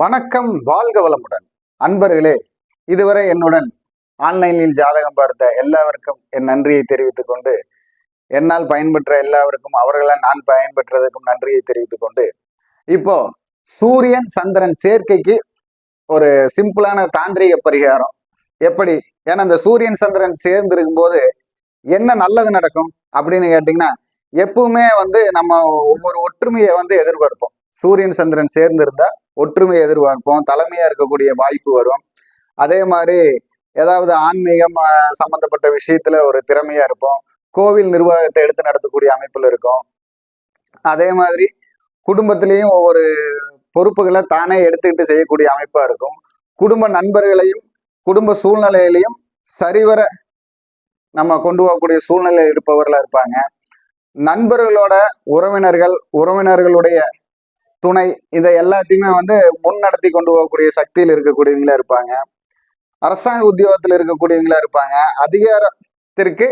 வணக்கம் வாழ்க வளமுடன். அன்பர்களே இதுவரை என்னுடன் ஆன்லைனில் ஜாதகம் பார்த்த எல்லாருக்கும் என் நன்றியை தெரிவித்துக் கொண்டு என்னால் பயன்பெற்ற எல்லாருக்கும் அவர்களால் நான் பயன்பெற்றதுக்கும் நன்றியை தெரிவித்துக் கொண்டு இப்போ சூரியன் சந்திரன் சேர்க்கைக்கு ஒரு சிம்பிளான தாந்திரிக பரிகாரம். எப்படி? ஏன்னா இந்த சூரியன் சந்திரன் சேர்ந்திருக்கும் போது என்ன நல்லது நடக்கும் அப்படின்னு கேட்டிங்கன்னா எப்பவுமே வந்து நம்ம ஒவ்வொரு ஒற்றுமையை வந்து எதிர்பார்ப்போம். சூரியன் சந்திரன் சேர்ந்திருந்தா ஒற்றுமையை எதிர்பார்ப்போம் தலைமையா இருக்கக்கூடிய வாய்ப்பு வரும். அதே மாதிரி ஏதாவது ஆன்மீகம் சம்பந்தப்பட்ட விஷயத்துல ஒரு திறமையா இருப்போம். கோவில் நிர்வாகத்தை எடுத்து நடத்தக்கூடிய அமைப்புல இருக்கும். அதே மாதிரி குடும்பத்திலையும் ஒவ்வொரு பொறுப்புகளை தானே எடுத்துக்கிட்டு செய்யக்கூடிய அமைப்பா இருக்கும். குடும்ப நண்பர்களையும் குடும்ப சூழ்நிலையிலையும் சரிவர நம்ம கொண்டு போகக்கூடிய சூழ்நிலை இருப்பவர்களா இருப்பாங்க. நண்பர்களோட உறவினர்கள் உறவினர்களுடைய துணை இதை எல்லாத்தையுமே வந்து முன்னடத்தி கொண்டு போகக்கூடிய சக்தியில் இருக்கக்கூடியவங்களா இருப்பாங்க. அரசாங்க உத்தியோகத்தில் இருக்கக்கூடியவங்களா இருப்பாங்க. அதிகாரத்திற்கு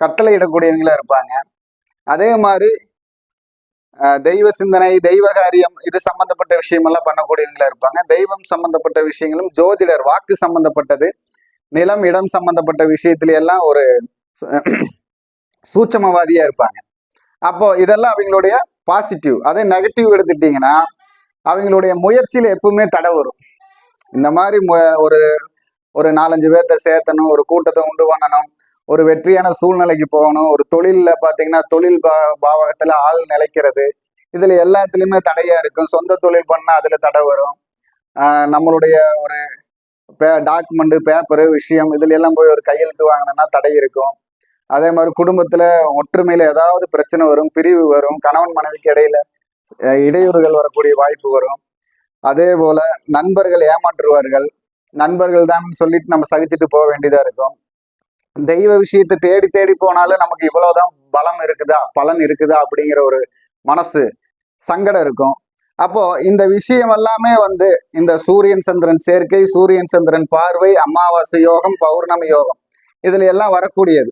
கட்டளை இடக்கூடியவங்களா இருப்பாங்க. அதே மாதிரி தெய்வ சிந்தனை தெய்வ காரியம் இது சம்பந்தப்பட்ட விஷயமெல்லாம் பண்ணக்கூடியவங்களா இருப்பாங்க. தெய்வம் சம்பந்தப்பட்ட விஷயங்களும் ஜோதிடர் வாக்கு சம்பந்தப்பட்டது நிலம் இடம் சம்பந்தப்பட்ட விஷயத்துல எல்லாம் ஒரு சூட்சமவாதியா இருப்பாங்க. அப்போ இதெல்லாம் அவங்களுடைய பாசிட்டிவ் அதே நெகட்டிவ் எடுத்துட்டீங்கன்னா அவங்களுடைய முயற்சியில் எப்பவுமே தடை வரும். இந்த மாதிரி மு- ஒரு ஒரு நாலஞ்சு பேர்த்த சேர்த்தணும் ஒரு கூட்டத்தை உண்டு பண்ணணும் ஒரு வெற்றியான சூழ்நிலைக்கு போகணும் ஒரு தொழிலில் பார்த்தீங்கன்னா தொழில் பா பாவகத்தில் ஆள் நிலைக்கிறது இதில் எல்லாத்துலேயுமே தடையாக இருக்கும். சொந்த தொழில் பண்ணால் அதில் தடை வரும். நம்மளுடைய ஒரு பே டாக்குமெண்ட்டு பேப்பரு விஷயம் இதில் எல்லாம் போய் ஒரு கையெழுத்து வாங்கினோம்னா தடை இருக்கும். அதே மாதிரி குடும்பத்துல ஒற்றுமையில ஏதாவது பிரச்சனை வரும் பிரிவு வரும் கணவன் மனைவிக்கு இடையில இடையூறுகள் வரக்கூடிய வாய்ப்பு வரும். அதே போல நண்பர்கள் ஏமாற்றுவார்கள். நண்பர்கள் தான் சொல்லிட்டு நம்ம சகிச்சுட்டு போக வேண்டியதா இருக்கும். தெய்வ விஷயத்தை தேடி தேடி போனாலும் நமக்கு இவ்வளவுதான் பலம் இருக்குதா பலன் இருக்குதா அப்படிங்கிற ஒரு மனசு சங்கடம் இருக்கும். அப்போ இந்த விஷயம் எல்லாமே வந்து இந்த சூரியன் சந்திரன் சேர்க்கை சூரியன் சந்திரன் பார்வை அமாவாசை யோகம் பௌர்ணமி யோகம் இதுல எல்லாம் வரக்கூடியது.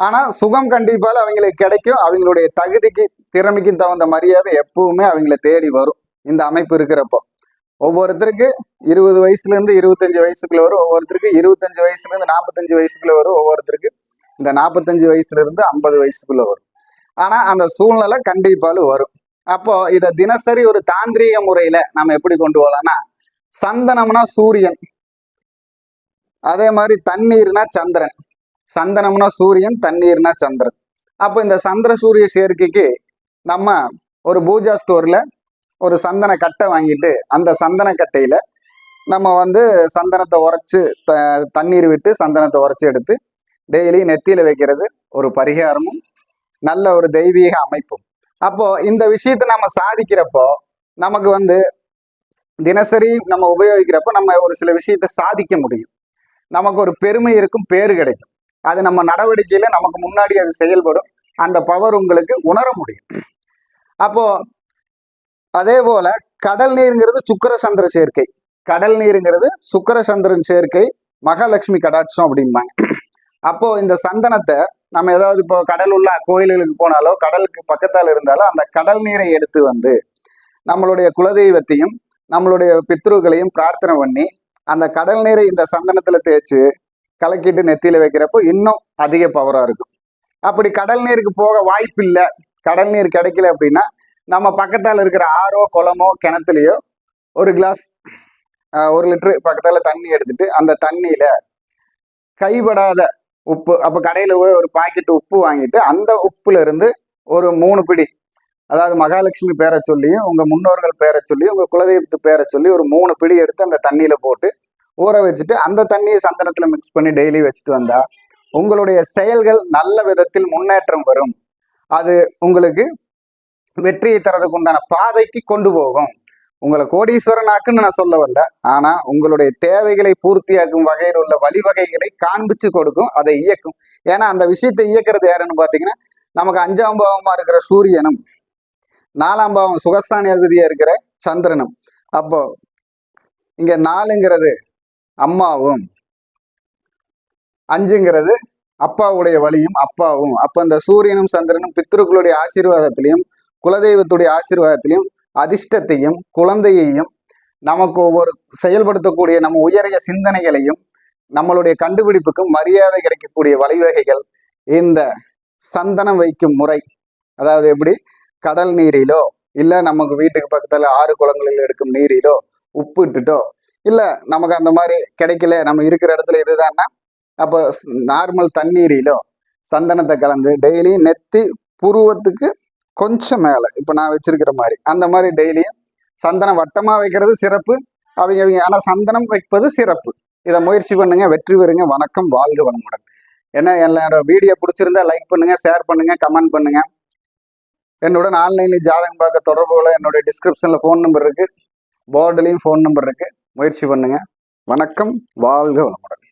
ஆனால் சுகம் கண்டிப்பால் அவங்களுக்கு கிடைக்கும். அவங்களுடைய தகுதிக்கு திறமைக்கும் தகுந்த மரியாதை எப்பவுமே அவங்கள தேடி வரும். இந்த அமைப்பு இருக்கிறப்போ. ஒவ்வொருத்தருக்கு இருபது வயசுலேருந்து இருபத்தஞ்சு வயசுக்குள்ள வரும். ஒவ்வொருத்தருக்கு இருபத்தஞ்சு வயசுலேருந்து நாற்பத்தஞ்சு வயசுக்குள்ள வரும். ஒவ்வொருத்தருக்கு இந்த நாற்பத்தஞ்சு வயசுலேருந்து ஐம்பது வயசுக்குள்ள வரும். ஆனால் அந்த சூழ்நிலை கண்டிப்பாலும் வரும். அப்போ இதை தினசரி ஒரு தாந்திரீக முறையில நம்ம எப்படி கொண்டு போகலாம்னா சந்தனம்னா சூரியன். அதே மாதிரி தண்ணீர்னா சந்திரன். சந்தனம்னா சூரியன் தண்ணீர்னா சந்திரன். அப்போ இந்த சந்திர சூரிய சேர்க்கைக்கு நம்ம ஒரு பூஜா ஸ்டோரில் ஒரு சந்தன கட்டை வாங்கிட்டு அந்த சந்தன கட்டையில் நம்ம வந்து சந்தனத்தை உரைச்சி த தண்ணீர் விட்டு சந்தனத்தை உரைச்சி எடுத்து டெய்லி நெத்தியில் வைக்கிறது ஒரு பரிகாரமும் நல்ல ஒரு தெய்வீக அமைப்பும். அப்போது இந்த விஷயத்தை நம்ம சாதிக்கிறப்போ நமக்கு வந்து தினசரி நம்ம உபயோகிக்கிறப்போ நம்ம ஒரு சில விஷயத்தை சாதிக்க முடியும். நமக்கு ஒரு பெருமை இருக்கும் பேர் கிடைக்கும். அது நம்ம நடவடிக்கையில நமக்கு முன்னாடி அது செயல்படும். அந்த பவர் உங்களுக்கு உணர முடியும். அப்போ அதே போல கடல் நீருங்கிறது சுக்கர சந்திர சேர்க்கை. கடல் நீருங்கிறது சுக்கர சந்திரன் சேர்க்கை மகாலட்சுமி கடாட்சம் அப்படிம்பாங்க. அப்போ இந்த சந்தனத்தை நம்ம ஏதாவது இப்போ கடல் உள்ள கோயில்களுக்கு போனாலோ கடலுக்கு பக்கத்தால் இருந்தாலோ அந்த கடல் நீரை எடுத்து வந்து நம்மளுடைய குலதெய்வத்தையும் நம்மளுடைய பித்ருக்களையும் பிரார்த்தனை பண்ணி அந்த கடல் நீரை இந்த சந்தனத்துல தேய்ச்சு கலக்கிட்டு நெத்தியில வைக்கிறப்போ இன்னும் அதிக பவரா இருக்கும். அப்படி கடல் நீருக்கு போக வாய்ப்பு இல்லை கடல் நீர் கிடைக்கல அப்படின்னா நம்ம பக்கத்தால் இருக்கிற ஆறோ குளமோ கிணத்துலையோ ஒரு கிளாஸ் ஒரு லிட்டரு பக்கத்தால் தண்ணி எடுத்துட்டு அந்த தண்ணியில கைபடாத உப்பு அப்போ கடையில் போய் ஒரு பாக்கெட் உப்பு வாங்கிட்டு அந்த உப்புல இருந்து ஒரு மூணு பிடி அதாவது மகாலட்சுமி பேரை சொல்லியும் உங்க முன்னோர்கள் பேரை சொல்லி உங்க குலதெய்வத்து பேரை சொல்லி ஒரு மூணு பிடி எடுத்து அந்த தண்ணியில போட்டு ஊற வச்சுட்டு அந்த தண்ணியை சந்தனத்தில் மிக்ஸ் பண்ணி டெய்லி வச்சுட்டு வந்தா உங்களுடைய செயல்கள் நல்ல விதத்தில் முன்னேற்றம் வரும். அது உங்களுக்கு வெற்றியை தரதுக்கு உண்டான பாதைக்கு கொண்டு போகும். உங்களை கோடீஸ்வரனாக்குன்னு நான் சொல்ல வரல. ஆனா உங்களுடைய தேவைகளை பூர்த்தியாக்கும் வகையில் உள்ள வழிவகைகளை காண்பிச்சு கொடுக்கும் அதை இயக்கும். ஏன்னா அந்த விஷயத்தை இயக்கிறது யாருன்னு பாத்தீங்கன்னா நமக்கு அஞ்சாம் பாவமா இருக்கிற சூரியனும் நாலாம் பாவம் சுகஸ்தானி அதிபதியா இருக்கிற சந்திரனும். அப்போ இங்க நாலுங்கிறது அம்மாவும். அஞ்சுங்கிறது அப்பாவுடைய வழியும் அப்பாவும். அப்ப இந்த சூரியனும் சந்திரனும் பித்ருக்களுடைய ஆசீர்வாதத்திலையும் குலதெய்வத்துடைய ஆசீர்வாதத்திலையும் அதிர்ஷ்டத்தையும் குழந்தையையும் நமக்கு ஒவ்வொரு செயல்படுத்தக்கூடிய நம்ம உயரிய சிந்தனைகளையும் நம்மளுடைய கண்டுபிடிப்புக்கும் மரியாதை கிடைக்கக்கூடிய வழிவகைகள் இந்த சந்தனம் வைக்கும் முறை. அதாவது எப்படி? கடல் நீரிலோ இல்லை நமக்கு வீட்டுக்கு பக்கத்தில் ஆறு குளங்களில் எடுக்கும் நீரிலோ உப்பு இட்டுட்டோ இல்லை நமக்கு அந்த மாதிரி கிடைக்கல நம்ம இருக்கிற இடத்துல இதுதான்னா அப்போ நார்மல் தண்ணீரிலோ சந்தனத்தை கலந்து டெய்லி நெத்தி புருவத்துக்கு கொஞ்சம் மேலே இப்போ நான் வச்சிருக்கிற மாதிரி. அந்த மாதிரி டெய்லியும் சந்தனம் வட்டமாக வைக்கிறது சிறப்பு. அவங்க அவங்க ஆனால் சந்தனம் வைப்பது சிறப்பு. இதை முயற்சி பண்ணுங்க வெற்றி பெறுங்க. வணக்கம் வாழ்க வளமுடன். என்ன என்னோட வீடியோ பிடிச்சிருந்தா லைக் பண்ணுங்க ஷேர் பண்ணுங்க கமெண்ட் பண்ணுங்க. என்னுடன் ஆன்லைனில் ஜாதகம் பார்க்க தொடர்பு என்னுடைய டிஸ்கிரிப்ஷனில் ஃபோன் நம்பர் இருக்கு. போர்டுலேயும் ஃபோன் நம்பர் இருக்கு. முயற்சி பண்ணுங்க. வணக்கம். வாழ்க வளமுடன்.